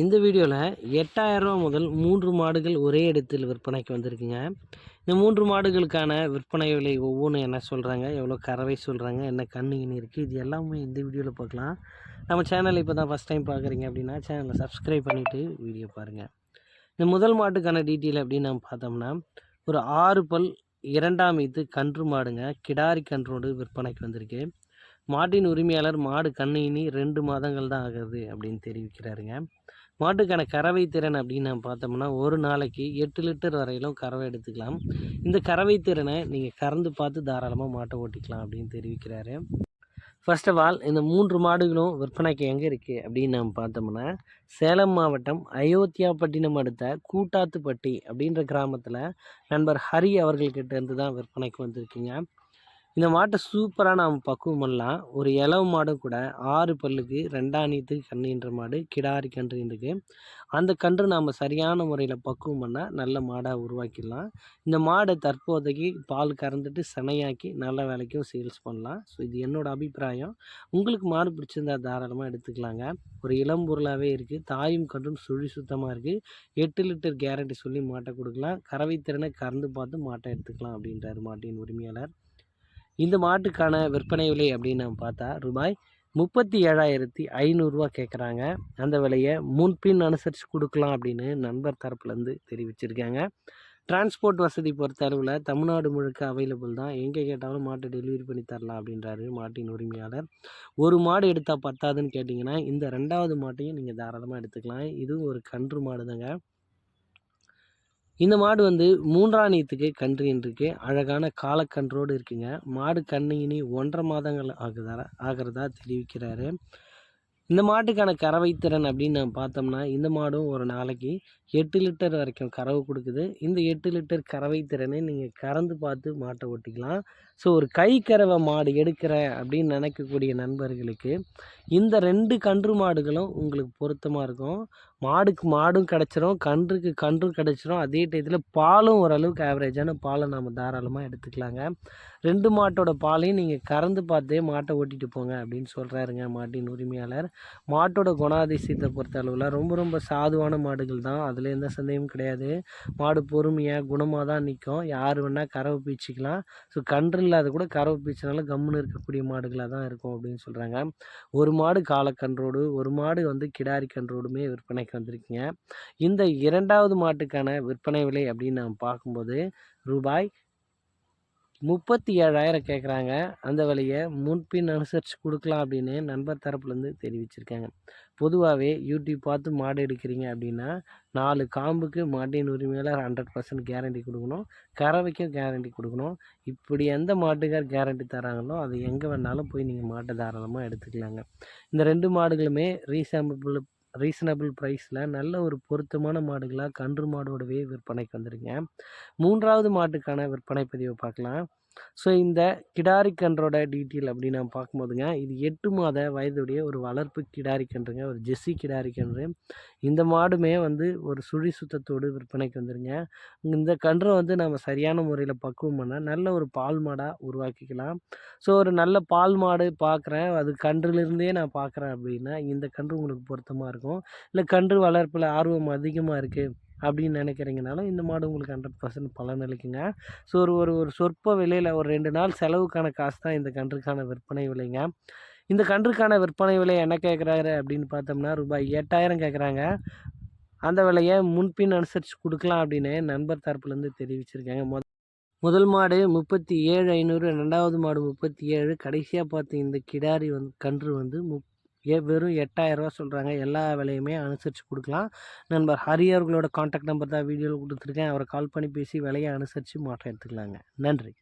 இந்த வீடியோவில் எட்டாயிரரூவா முதல் மூன்று மாடுகள் ஒரே இடத்தில் விற்பனைக்கு வந்திருக்குங்க. இந்த மூன்று மாடுகளுக்கான விற்பனை விலை ஒவ்வொன்றும் என்ன சொல்கிறாங்க எவ்வளோ கறவை சொல்கிறாங்க என்ன கண்ணுகின்னு இருக்குது இது எல்லாமே இந்த வீடியோவில் பார்க்கலாம். நம்ம சேனல் இப்போ தான் ஃபஸ்ட் டைம் பார்க்குறீங்க அப்படின்னா சேனலை சப்ஸ்கிரைப் பண்ணிவிட்டு வீடியோ பாருங்கள் இந்த முதல் மாட்டுக்கான டீட்டெயில் அப்படின்னு நம்ம பார்த்தோம்னா ஒரு ஆறு பல் இரண்டாம் இது கன்று மாடுங்க கிடாரி கன்றோடு விற்பனைக்கு வந்திருக்கு. மாட்டின் உரிமையாளர் மாடு கண்ணினி ரெண்டு மாதங்கள் தான் ஆகுது அப்படின்னு தெரிவிக்கிறாருங்க. மாட்டுக்கான கறவை திறன் அப்படின்னு நம்ம பார்த்தோம்னா ஒரு நாளைக்கு எட்டு லிட்டர் வரையிலும் கறவை எடுத்துக்கலாம். இந்த கறவை திறனை நீங்கள் கறந்து பார்த்து தாராளமாக மாட்டை ஓட்டிக்கலாம் அப்படின்னு தெரிவிக்கிறாரு. ஃபர்ஸ்ட் ஆஃப் ஆல் இந்த மூன்று மாடுகளும் விற்பனைக்கு எங்கே இருக்குது அப்படின்னு நம்ம பார்த்தோம்னா சேலம் மாவட்டம் அயோத்தியாப்பட்டினம் அடுத்த கூட்டாத்துப்பட்டி அப்படின்ற கிராமத்தில் நண்பர் ஹரி அவர்கள்கிட்ட இருந்து தான் விற்பனைக்கு வந்திருக்குங்க. இந்த மாட்டை சூப்பராக நாம் பக்குவம் பண்ணலாம். ஒரு இளவு மாடும் கூட ஆறு பல்லுக்கு ரெண்டாணியத்து கன்றுன்ற மாடு கிடாரி கன்று இருக்குது அந்த கன்று நாம் சரியான முறையில் பக்குவம் பண்ணால் நல்ல மாடாக உருவாக்கிடலாம். இந்த மாடை தற்போதைக்கு பால் கறந்துட்டு செனையாக்கி நல்ல வேலைக்கும் சேல்ஸ் பண்ணலாம். ஸோ இது என்னோடய அபிப்பிராயம். உங்களுக்கு மாடு பிடிச்சிருந்தா தாராளமாக எடுத்துக்கலாங்க. ஒரு இளம் பொருளாகவே இருக்குது தாயும் கன்றும் சுழி சுத்தமாக இருக்குது எட்டு லிட்டர் கேரண்டி சொல்லி மாட்டை கொடுக்கலாம். கறவை திறனை கறந்து பார்த்து மாட்டை எடுத்துக்கலாம் அப்படின்றார் மாட்டின் உரிமையாளர். இந்த மாட்டுக்கான விற்பனை விலை அப்படின்னு நம்ம பார்த்தா ரூபாய் முப்பத்தி ஏழாயிரத்தி ஐநூறுரூவா கேட்குறாங்க. அந்த விலையை முன்பின் அனுசரித்து கொடுக்கலாம் அப்படின்னு நண்பர் தரப்புலேருந்து தெரிவிச்சிருக்காங்க. டிரான்ஸ்போர்ட் வசதி பொறுத்த அளவில் தமிழ்நாடு முழுக்க அவைலபிள் தான். எங்கே கேட்டாலும் மாட்டை டெலிவரி பண்ணி தரலாம் அப்படின்றாரு மாட்டின் உரிமையாளர். ஒரு மாடு எடுத்தால் பத்தாதுன்னு கேட்டிங்கன்னா இந்த ரெண்டாவது மாட்டையும் நீங்கள் தாராளமாக எடுத்துக்கலாம். இதுவும் ஒரு கன்று மாடு தாங்க இந்த மாடு வந்து மூன்றாணியத்துக்கு கன்று இருக்கு அழகான காலக்கன்றோடு இருக்குங்க. மாடு கண்ணினி ஒன்றரை மாதங்கள் ஆகுதா ஆகிறதா தெரிவிக்கிறாரு. இந்த மாட்டுக்கான கறவை திறன் அப்படின்னு நம்ம பார்த்தோம்னா இந்த மாடும் ஒரு நாளைக்கு எட்டு லிட்டர் வரைக்கும் கறவு கொடுக்குது. இந்த எட்டு லிட்டர் கறவை திறனை நீங்கள் கறந்து பார்த்து மாட்டை ஓட்டிக்கலாம். ஸோ ஒரு கை கறவை மாடு எடுக்கிறேன் அப்படின்னு நினைக்கக்கூடிய நண்பர்களுக்கு இந்த ரெண்டு கன்று மாடுகளும் உங்களுக்கு பொருத்தமாக இருக்கும். மாடுக்கு மாடும் கிடச்சிரும் கன்றுக்கு கன்றும் கிடச்சிரும். அதே டயத்தில் பாலும் ஓரளவுக்கு ஆவரேஜான பாலை நம்ம தாராளமாக எடுத்துக்கலாங்க. ரெண்டு மாட்டோட பாலையும் நீங்கள் கறந்து பார்த்தே மாட்டை ஓட்டிகிட்டு போங்க அப்படின்னு சொல்கிறாருங்க மாட்டின் உரிமையாளர். மாட்டோட குணாதிசயத்தை பொறுத்த அளவில் ரொம்ப ரொம்ப சாதுவான மாடுகள் தான். அதில் எந்த சந்தேகமும் கிடையாது. மாடு பொறுமையாக குணமாக தான் நிற்கும் யார் வேணால் கறவை பீச்சிக்கலாம். ஸோ கன்று இல்லாத கூட கறவை பீச்சினால கம்முன்னு இருக்கக்கூடிய மாடுகளாக தான் இருக்கும் அப்படின்னு சொல்கிறாங்க ஒரு மாடு காலக்கன்றோடு ஒரு மாடு வந்து கிடாரி கன்றோடுமே விற்பனை மாட்டுக்கு வந்திருக்கீங்க இந்த இரண்டாவது மாட்டுக்கான விற்பனை விலை அப்படின்னு நம்ம பார்க்கும்போது ரூபாய் முப்பத்தி ஏழாயிரம் கேட்குறாங்க. அந்த விலையை முன்பின் அனுசரித்து கொடுக்கலாம் அப்படின்னு நண்பர் தரப்புலேருந்து தெரிவிச்சிருக்காங்க. பொதுவாகவே யூடியூப் பார்த்து மாடு எடுக்கிறீங்க அப்படின்னா நாலு காம்புக்கு மாட்டின் உரிமையாளர் ஹண்ட்ரட் பர்சன்ட் கேரண்டி கொடுக்கணும். கறவைக்கும் கேரண்டி கொடுக்கணும். இப்படி எந்த மாட்டுக்கார் கேரண்டி தராங்களோ அது எங்கே வேணாலும் போய் நீங்கள் மாட்டை தாராளமாக எடுத்துக்கலாங்க. இந்த ரெண்டு மாடுகளுமே ரீசாம்பிள் ரீசனபிள் ப்ரைஸில் நல்ல ஒரு பொருத்தமான மாடுகளாக கன்று மாடோடவே விற்பனைக்கு வந்துருங்க மூன்றாவது மாட்டுக்கான விற்பனை பதிவை பார்க்கலாம். ஸோ இந்த கிடாரி கன்றோட டீட்டெயில் அப்படின்னு நம்ம பார்க்கும்போதுங்க இது எட்டு மாத வயதுடைய ஒரு வளர்ப்பு கிடாரி கன்றுங்க ஒரு ஜெஸ்ஸி கிடாரி கன்று. இந்த மாடுமே வந்து ஒரு சுழி சுத்தத்தோடு விற்பனைக்கு வந்துடுங்க இந்த கன்றை வந்து நம்ம சரியான முறையில் பக்குவம் பண்ணால் நல்ல ஒரு பால் மாடாக உருவாக்கிக்கலாம். ஸோ ஒரு நல்ல பால் மாடு பார்க்குறேன். அது கன்றுலேருந்தே நான் பார்க்குறேன் அப்படின்னா இந்த கன்று உங்களுக்கு பொருத்தமாக இருக்கும். இல்லை கன்று வளர்ப்பில் ஆர்வம் அதிகமாக இருக்குது அப்படின்னு நினைக்கிறீங்கனாலும் இந்த மாடு உங்களுக்கு ஹண்ட்ரட் பர்சன்ட் பலன் அளிக்குங்க. ஸோ ஒரு ஒரு ஒரு சொற்ப விலையில் ஒரு ரெண்டு நாள் செலவுக்கான காசு தான் இந்த கன்றுக்கான விற்பனை விலைங்க. இந்த கன்றுக்கான விற்பனை விலை என்ன கேட்குறாரு அப்படின்னு பார்த்தோம்னா ரூபாய் எட்டாயிரம் கேட்குறாங்க அந்த விலையை முன்பின் அனுசரித்து கொடுக்கலாம் அப்படின்னு நண்பர் தரப்புலேருந்து தெரிவிச்சிருக்காங்க. மொத முதல் மாடு முப்பத்தி ஏழு ஐநூறு ரெண்டாவது மாடு முப்பத்தி ஏழு. கடைசியாக பார்த்த இந்த கிடாரி வந்து கன்று வந்து முப் ஏ வெறும் எட்டாயிரரூவா சொல்கிறாங்க எல்லா விலையுமே அனுசரித்து கொடுக்கலாம். நண்பர் ஹரி அவர்களோட காண்டாக்ட் நம்பர் தான் வீடியோவில் கொடுத்துருக்கேன். அவரை கால் பண்ணி பேசி விலையை அனுசரித்து மாற்றம் எடுத்துக்கலாங்க. நன்றி.